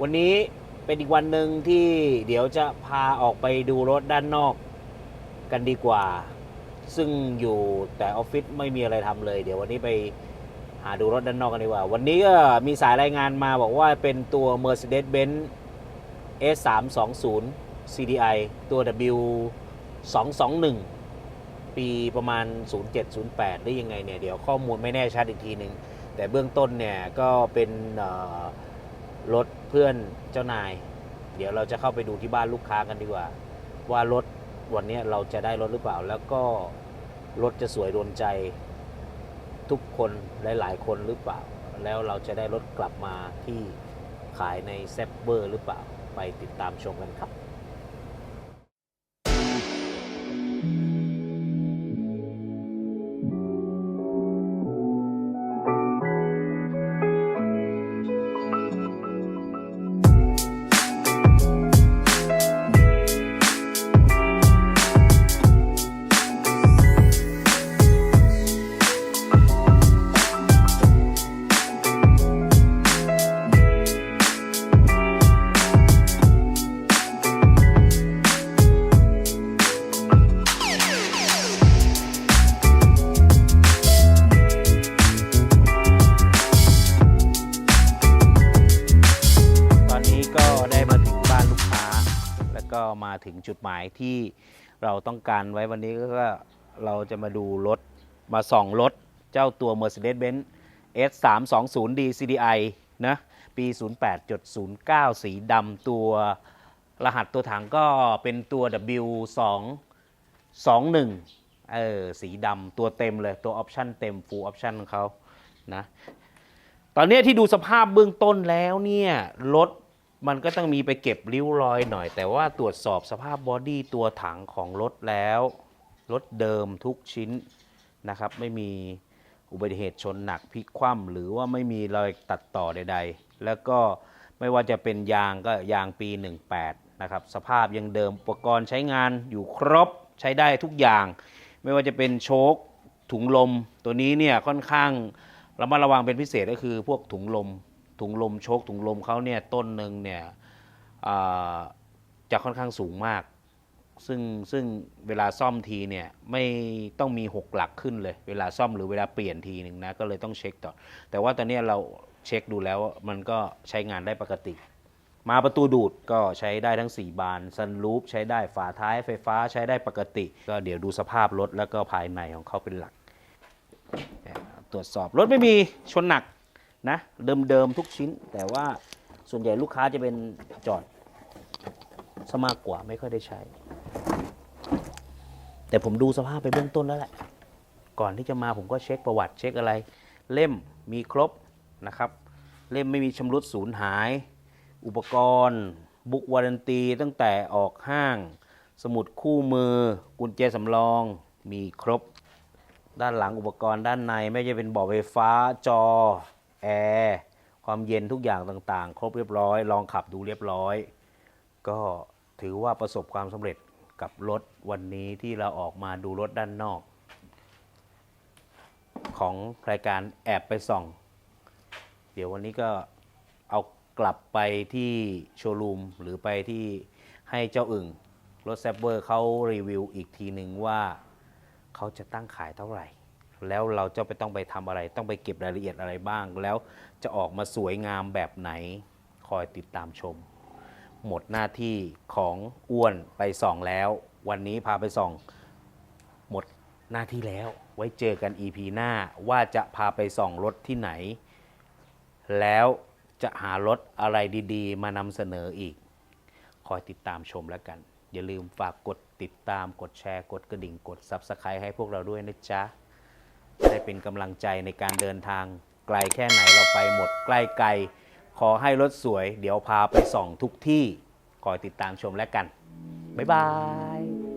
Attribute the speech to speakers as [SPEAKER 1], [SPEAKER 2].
[SPEAKER 1] วันนี้เป็นอีกวันหนึ่งที่เดี๋ยวจะพาออกไปดูรถด้านนอกกันดีกว่า ซึ่งอยู่แต่ออฟฟิศไม่มีอะไรทำเลย เดี๋ยววันนี้ไปหาดูรถด้านนอกกันดีกว่า วันนี้ก็มีสายรายงานมาบอกว่าเป็นตัว Mercedes-Benz S320 CDI ตัว W 221 ปีประมาณ 0708 หรือยังไงเนี่ย เดี๋ยวข้อมูลไม่แน่ชัดอีกทีหนึ่งแต่เบื้องต้นเนี่ย ก็เป็น รถเพื่อนเจ้านาย เดี๋ยวเราจะเข้าไปดูที่บ้านลูกค้ากันดีกว่า ว่ารถวันนี้เราจะได้รถหรือเปล่า แล้วก็รถจะสวยโดนใจ ทุกคนหลาย ๆ คนหรือเปล่า แล้วเราจะได้รถกลับมาที่ขายในเซฟเบอร์หรือเปล่า ไปติดตามชมกันครับ มาถึงจุดหมายที่เราต้องการไว้วันนี้ก็เราจะมาดูรถ มาส่องรถ เจ้าตัว Mercedes-Benz S320D CDI นะปี 08.09 สีดำตัวรหัสตัวถังก็เป็นตัว W2 21 เออสีดำตัวเต็มเลยตัวออปชั่นเต็ม full option ของเขานะตอนนี้ที่ดูสภาพเบื้องต้นแล้วเนี่ยรถ มันก็ต้องมีไปเก็บริ้วรอยหน่อย แต่ว่าตรวจสอบสภาพบอดี้ตัวถังของรถแล้ว รถเดิมทุกชิ้นนะครับ ไม่มีอุบัติเหตุชนหนักพลิกคว่ำหรือว่าไม่มีรอยตัดต่อใด ๆ แล้วก็ไม่ว่าจะเป็นยางก็ยางปี 18 นะครับ สภาพยังเดิมอุปกรณ์ใช้งานอยู่ครบใช้ได้ทุกอย่าง ไม่ว่าจะเป็นโชคถุงลม ตัวนี้เนี่ยค่อนข้างระมัดระวังเป็นพิเศษก็คือพวกถุงลม ถุงลมโชคถุงลมเขาเนี่ยต้นหนึ่งเนี่ยจะค่อนข้างสูงมาก ซึ่งซึ่งเวลาซ่อมทีเนี่ยไม่ต้องมี 6 หลักขึ้นเลย เวลาซ่อมหรือเวลาเปลี่ยนทีหนึ่งนะก็เลยต้องเช็คต่อ แต่ว่าตอนนี้เราเช็คดูแล้วมันก็ใช้งานได้ปกติ มาประตูดูดก็ใช้ได้ทั้ง 4 บานซันรูปใช้ได้ฝาท้ายไฟฟ้าใช้ได้ปกติ ก็เดี๋ยวดูสภาพรถแล้วก็ภายในของเขาเป็นหลัก ตรวจสอบรถไม่มีชนหนัก นะเดิมๆทุกชิ้น แต่ว่าส่วนใหญ่ลูกค้าจะเป็นจอดซะมากกว่าไม่ค่อยได้ใช้ แต่ผมดูสภาพไปเบื้องต้นแล้วแหละ ก่อนที่จะมาผมก็เช็คประวัติเช็คอะไร เล่มมีครบนะครับ เล่มไม่มีชำรุดสูญหาย อุปกรณ์ บุกวารันตีตั้งแต่ออกห้าง สมุดคู่มือ กุญแจสำรองมีครบ ด้านหลังอุปกรณ์ด้านในไม่ว่าจะเป็นบาะไฟฟ้าจอ แอร์ความเย็นทุกอย่างต่างๆ ครบเรียบร้อย ลองขับดูเรียบร้อย ก็ถือว่าประสบความสำเร็จกับรถวันนี้ที่เราออกมาดูรถด้านนอก ของรายการแอบไปส่อง เดี๋ยววันนี้ก็เอากลับไปที่โชว์รูมหรือไปที่ให้เจ้าอึ่งรถแซบเวอร์เขารีวิวอีกทีหนึ่งว่าเขาจะตั้งขายเท่าไหร่ แล้วเราจะไปต้องไปทำอะไร ต้องไปเก็บรายละเอียดอะไรบ้าง แล้วจะออกมาสวยงามแบบไหน คอยติดตามชม หมดหน้าที่ของอ้วนไปส่องแล้ว วันนี้พาไปส่อง หมดหน้าที่แล้ว ไว้เจอกัน EP หน้าว่าจะพาไปส่องรถที่ไหน แล้วจะหารถอะไรดีๆ มานำเสนออีก คอยติดตามชมแล้วกัน อย่าลืมฝากกดติดตามกดแชร์กดกระดิ่งกด Subscribe ให้พวกเราด้วยนะจ๊ะ ได้เป็นกำลังใจในการเดินทาง ไกลแค่ไหนเราไปหมดใกล้ไกล ขอให้รถสวย เดี๋ยวพาไปส่องทุกที่คอยติดตามชมแล้วกัน บ๊ายบาย